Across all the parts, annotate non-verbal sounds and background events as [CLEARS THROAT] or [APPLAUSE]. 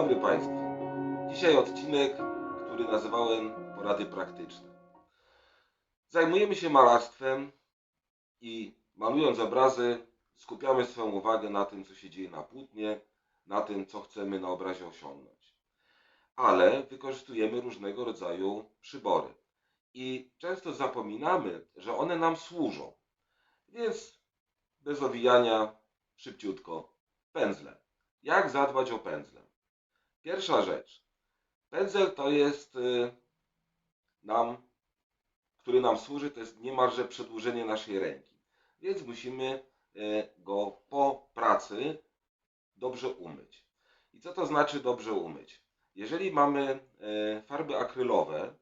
Dobry Państwu. Dzisiaj odcinek, który nazywałem Porady Praktyczne. Zajmujemy się malarstwem i malując obrazy skupiamy swoją uwagę na tym, co się dzieje na płótnie, na tym, co chcemy na obrazie osiągnąć. Ale wykorzystujemy różnego rodzaju przybory i często zapominamy, że one nam służą. Więc bez owijania, szybciutko, pędzle. Jak zadbać o pędzle? Pierwsza rzecz. Pędzel to jest y, nam, który nam służy, to jest niemalże przedłużenie naszej ręki. Więc musimy y, go po pracy dobrze umyć. I co to znaczy dobrze umyć? Jeżeli mamy y, farby akrylowe,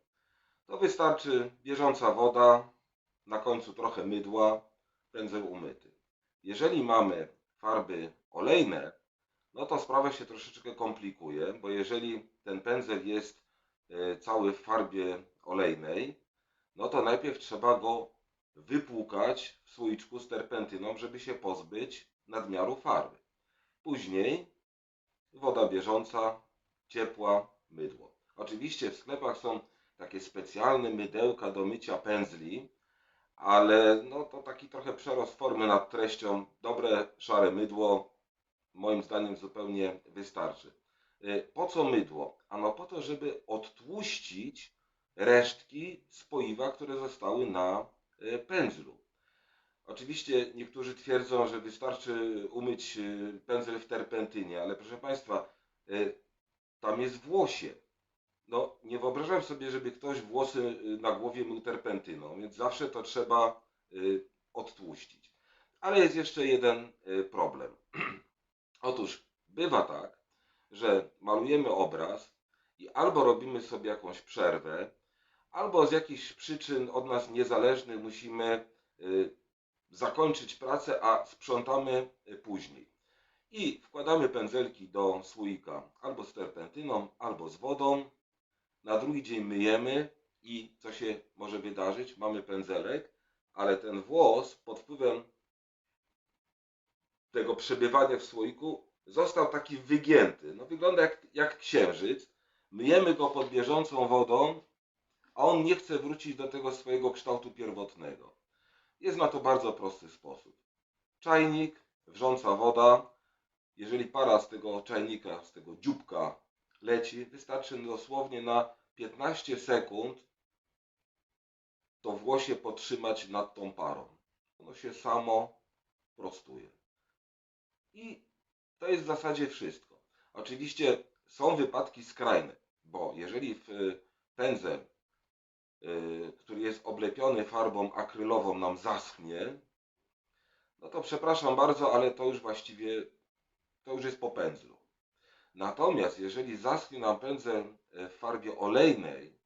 to wystarczy bieżąca woda, na końcu trochę mydła, pędzel umyty. Jeżeli mamy farby olejne, no to sprawa się troszeczkę komplikuje, bo jeżeli ten pędzel jest e, cały w farbie olejnej, no to najpierw trzeba go wypłukać w słoiczku z terpentyną, żeby się pozbyć nadmiaru farby. Później woda bieżąca, ciepła, mydło. Oczywiście w sklepach są takie specjalne mydełka do mycia pędzli, ale no to taki trochę przerost formy nad treścią. Dobre szare mydło moim zdaniem zupełnie wystarczy. Y, Po co mydło? Ano po to, żeby odtłuścić resztki spoiwa, które zostały na y, pędzlu. Oczywiście niektórzy twierdzą, że wystarczy umyć y, pędzel w terpentynie, ale proszę Państwa, tam jest włosie. No, nie wyobrażam sobie, żeby ktoś włosy na głowie mył terpentyną, więc zawsze to trzeba odtłuścić. Ale jest jeszcze jeden problem. [CLEARS THROAT] Otóż bywa tak, że malujemy obraz i albo robimy sobie jakąś przerwę, albo z jakichś przyczyn od nas niezależnych musimy y, zakończyć pracę, a sprzątamy y, później. I wkładamy pędzelki do słoika albo z terpentyną, albo z wodą. Na drugi dzień myjemy i co się może wydarzyć? Mamy pędzelek, ale ten włos pod wpływem tego przebywania w słoiku został taki wygięty. No wygląda jak, jak księżyc. Myjemy go pod bieżącą wodą, a on nie chce wrócić do tego swojego kształtu pierwotnego. Jest na to bardzo prosty sposób. Czajnik, wrząca woda. Jeżeli para z tego czajnika, z tego dzióbka leci, wystarczy dosłownie na 15 sekund to włosie podtrzymać nad tą parą. Ono się samo prostuje. I to jest w zasadzie wszystko. Oczywiście są wypadki skrajne, bo jeżeli w pędzel, y, który jest oblepiony farbą akrylową, nam zaschnie, no to przepraszam bardzo, ale to już właściwie to już jest po pędzlu. Natomiast jeżeli zaschnie nam pędzel y, w farbie olejnej,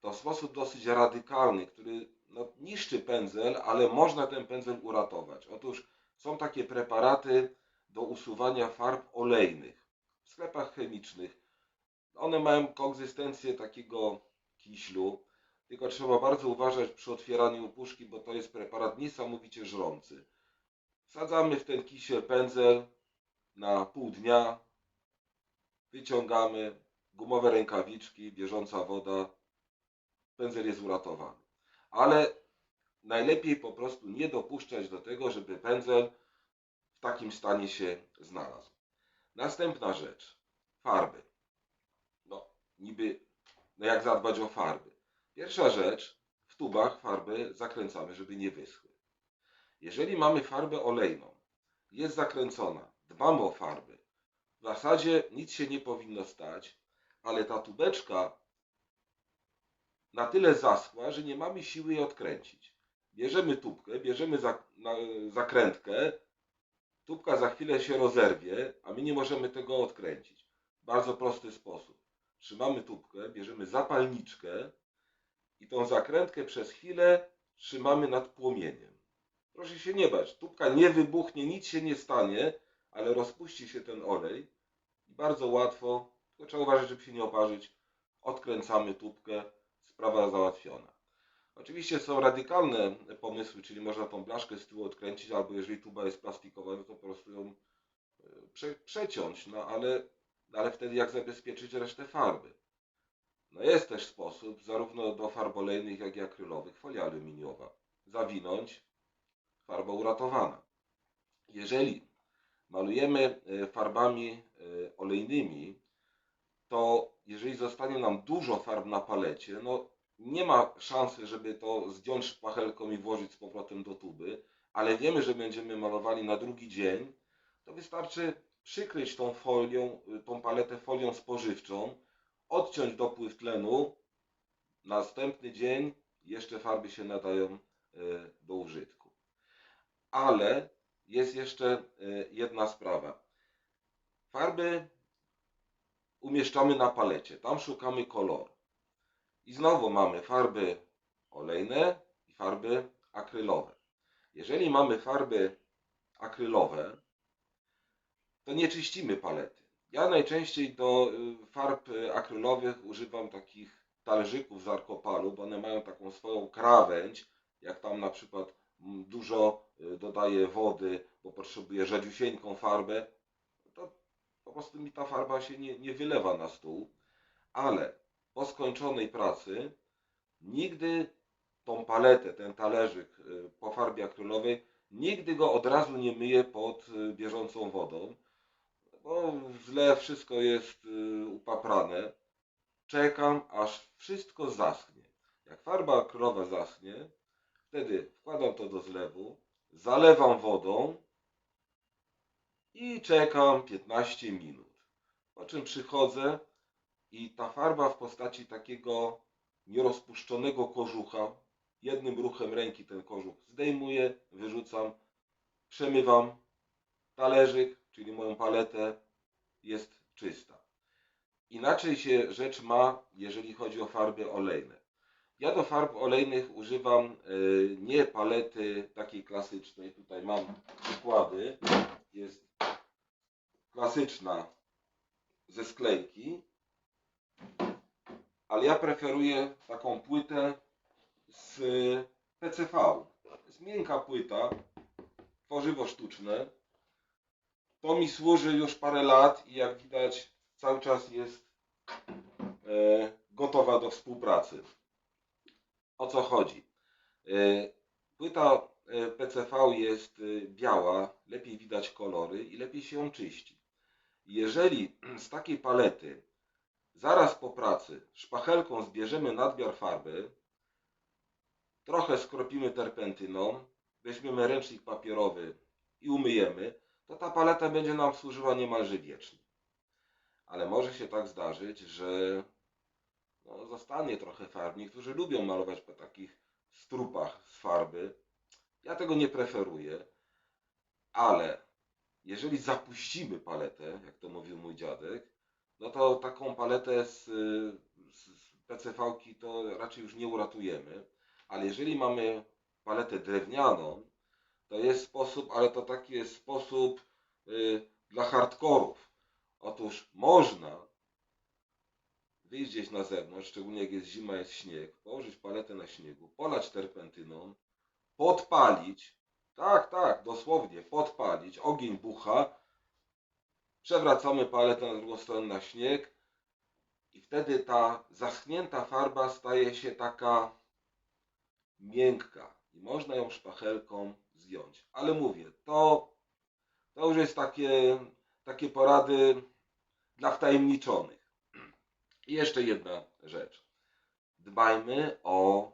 to w sposób dosyć radykalny, który no, niszczy pędzel, ale można ten pędzel uratować. Otóż są takie preparaty do usuwania farb olejnych w sklepach chemicznych. One mają konsystencję takiego kiślu, tylko trzeba bardzo uważać przy otwieraniu puszki, bo to jest preparat niesamowicie żrący. Wsadzamy w ten kisiel pędzel na pół dnia, wyciągamy, gumowe rękawiczki, bieżąca woda, pędzel jest uratowany. Ale najlepiej po prostu nie dopuszczać do tego, żeby pędzel w takim stanie się znalazł. Następna rzecz. Farby. No, niby, no jak zadbać o farby? Pierwsza rzecz, w tubach farby zakręcamy, żeby nie wyschły. Jeżeli mamy farbę olejną, jest zakręcona, dbamy o farby, w zasadzie nic się nie powinno stać, ale ta tubeczka na tyle zaschła, że nie mamy siły jej odkręcić. Bierzemy tubkę, bierzemy zakrętkę, tubka za chwilę się rozerwie, a my nie możemy tego odkręcić. Bardzo prosty sposób. Trzymamy tubkę, bierzemy zapalniczkę i tą zakrętkę przez chwilę trzymamy nad płomieniem. Proszę się nie bać, tubka nie wybuchnie, nic się nie stanie, ale rozpuści się ten olej i bardzo łatwo, tylko trzeba uważać, żeby się nie oparzyć, odkręcamy tubkę, sprawa załatwiona. Oczywiście są radykalne pomysły, czyli można tą blaszkę z tyłu odkręcić, albo jeżeli tuba jest plastikowa, no to po prostu ją e, prze, przeciąć, no ale ale wtedy jak zabezpieczyć resztę farby? No jest też sposób, zarówno do farb olejnych, jak i akrylowych, folia aluminiowa. Zawinąć, farba uratowana. Jeżeli malujemy e, farbami e, olejnymi, to jeżeli zostanie nam dużo farb na palecie, no nie ma szansy, żeby to zdjąć szpachelką i włożyć z powrotem do tuby, ale wiemy, że będziemy malowali na drugi dzień, to wystarczy przykryć tą folią, y, tą paletę folią spożywczą, odciąć dopływ tlenu, następny dzień jeszcze farby się nadają y, do użytku. Ale jest jeszcze y, jedna sprawa. Farby umieszczamy na palecie, tam szukamy koloru. I znowu mamy farby olejne i farby akrylowe. Jeżeli mamy farby akrylowe, to nie czyścimy palety. Ja najczęściej do y, farb akrylowych używam takich talerzyków z arkopalu, bo one mają taką swoją krawędź, jak tam na przykład dużo y, dodaję wody, bo potrzebuję rzadziusieńką farbę, to po prostu mi ta farba się nie, nie wylewa na stół, ale po skończonej pracy nigdy tą paletę, ten talerzyk y, po farbie akrylowej, nigdy go od razu nie myję pod y, bieżącą wodą, bo źle wszystko jest y, upaprane. Czekam, aż wszystko zaschnie. Jak farba akrylowa zaschnie, wtedy wkładam to do zlewu, zalewam wodą i czekam 15 minut. Po czym przychodzę i ta farba w postaci takiego nierozpuszczonego kożucha, jednym ruchem ręki ten kożuch zdejmuję, wyrzucam, przemywam, talerzyk, czyli moją paletę, jest czysta. Inaczej się rzecz ma, jeżeli chodzi o farby olejne. Ja do farb olejnych używam y, nie palety takiej klasycznej. Tutaj mam przykłady. Jest klasyczna ze sklejki, ale ja preferuję taką płytę z PCV. To jest miękka płyta, tworzywo sztuczne. To mi służy już parę lat i jak widać cały czas jest e, gotowa do współpracy. O co chodzi? E, płyta e, PCV jest biała, lepiej widać kolory i lepiej się ją czyści. Jeżeli z takiej palety zaraz po pracy szpachelką zbierzemy nadmiar farby, trochę skropimy terpentyną, weźmiemy ręcznik papierowy i umyjemy, to ta paleta będzie nam służyła niemalże wiecznie. Ale może się tak zdarzyć, że no, zostanie trochę farb. Niektórzy lubią malować po takich strupach z farby. Ja tego nie preferuję, ale jeżeli zapuścimy paletę, jak to mówił mój dziadek, no to taką paletę z, z PCV-ki to raczej już nie uratujemy. Ale jeżeli mamy paletę drewnianą, to jest sposób, ale to taki jest sposób y, dla hardkorów. Otóż można wyjść gdzieś na zewnątrz, szczególnie jak jest zima, jest śnieg, położyć paletę na śniegu, polać terpentyną, podpalić, tak, tak, dosłownie, podpalić, ogień bucha, przewracamy paletę na drugą stronę na śnieg i wtedy ta zaschnięta farba staje się taka miękka i można ją szpachelką zdjąć. Ale mówię, to, to już jest takie, takie porady dla wtajemniczonych. I jeszcze jedna rzecz. Dbajmy o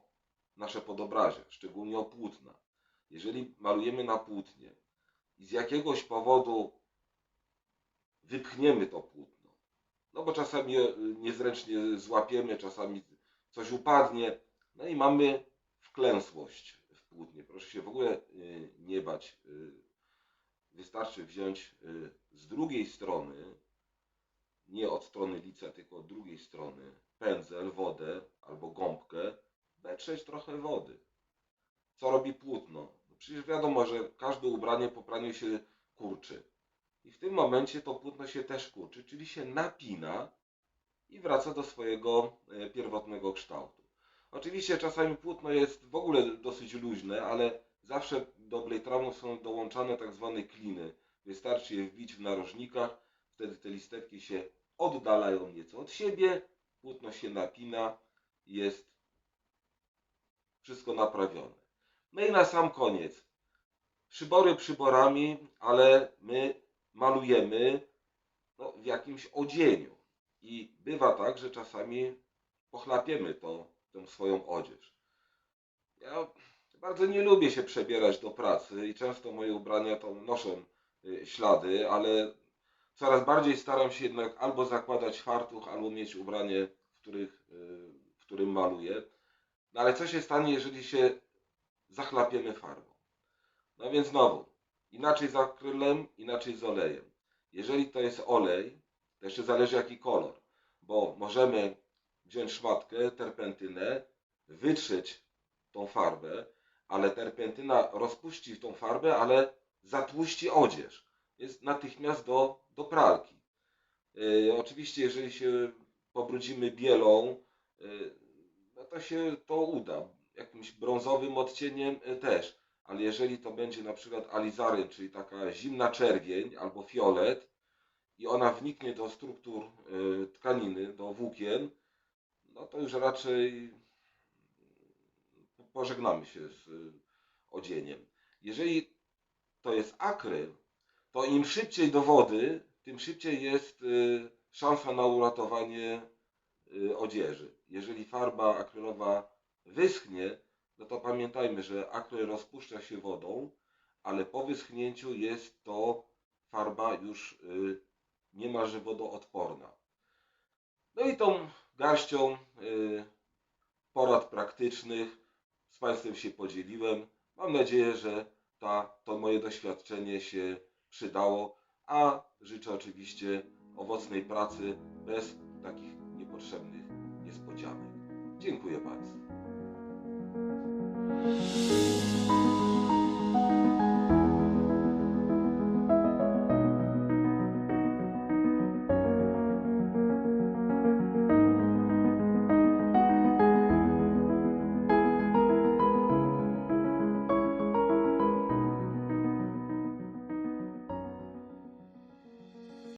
nasze podobrazie, szczególnie o płótna. Jeżeli malujemy na płótnie i z jakiegoś powodu wypchniemy to płótno, no bo czasami niezręcznie złapiemy, czasami coś upadnie, no i mamy wklęsłość w płótnie. Proszę się w ogóle y, nie bać. Y, wystarczy wziąć y, z drugiej strony, nie od strony lica, tylko od drugiej strony, pędzel, wodę albo gąbkę, wetrzeć trochę wody. Co robi płótno? No przecież wiadomo, że każde ubranie po praniu się kurczy. I w tym momencie to płótno się też kurczy, czyli się napina i wraca do swojego pierwotnego kształtu. Oczywiście czasami płótno jest w ogóle dosyć luźne, ale zawsze do blejtramu są dołączane tak zwane kliny. Wystarczy je wbić w narożnikach, wtedy te listewki się oddalają nieco od siebie, płótno się napina, jest wszystko naprawione. No i na sam koniec. Przybory przyborami, ale my malujemy no, w jakimś odzieniu. I bywa tak, że czasami pochlapiemy tę swoją odzież. Ja bardzo nie lubię się przebierać do pracy i często moje ubrania to noszą y, ślady, ale coraz bardziej staram się jednak albo zakładać fartuch, albo mieć ubranie, w, których, y, w którym maluję. No ale co się stanie, jeżeli się zachlapiemy farbą? No więc znowu, inaczej z akrylem, inaczej z olejem. Jeżeli to jest olej, to jeszcze zależy jaki kolor, bo możemy wziąć szmatkę, terpentynę, wytrzeć tą farbę, ale terpentyna rozpuści tą farbę, ale zatłuści odzież. Jest natychmiast do, do pralki. Yy, oczywiście, jeżeli się pobrudzimy bielą, yy, no to się to uda. Jakimś brązowym odcieniem yy, też. Ale jeżeli to będzie na przykład alizaryn, czyli taka zimna czerwień albo fiolet i ona wniknie do struktur yy, tkaniny, do włókien, no to już raczej pożegnamy się z y, odzieniem. Jeżeli to jest akryl, to im szybciej do wody, tym szybciej jest y, szansa na uratowanie y, odzieży. Jeżeli farba akrylowa wyschnie, no to pamiętajmy, że akryl rozpuszcza się wodą, ale po wyschnięciu jest to farba już niemalże wodoodporna. No i tą garścią porad praktycznych z Państwem się podzieliłem. Mam nadzieję, że ta, to moje doświadczenie się przydało, a życzę oczywiście owocnej pracy bez takich niepotrzebnych niespodzianek. Dziękuję bardzo.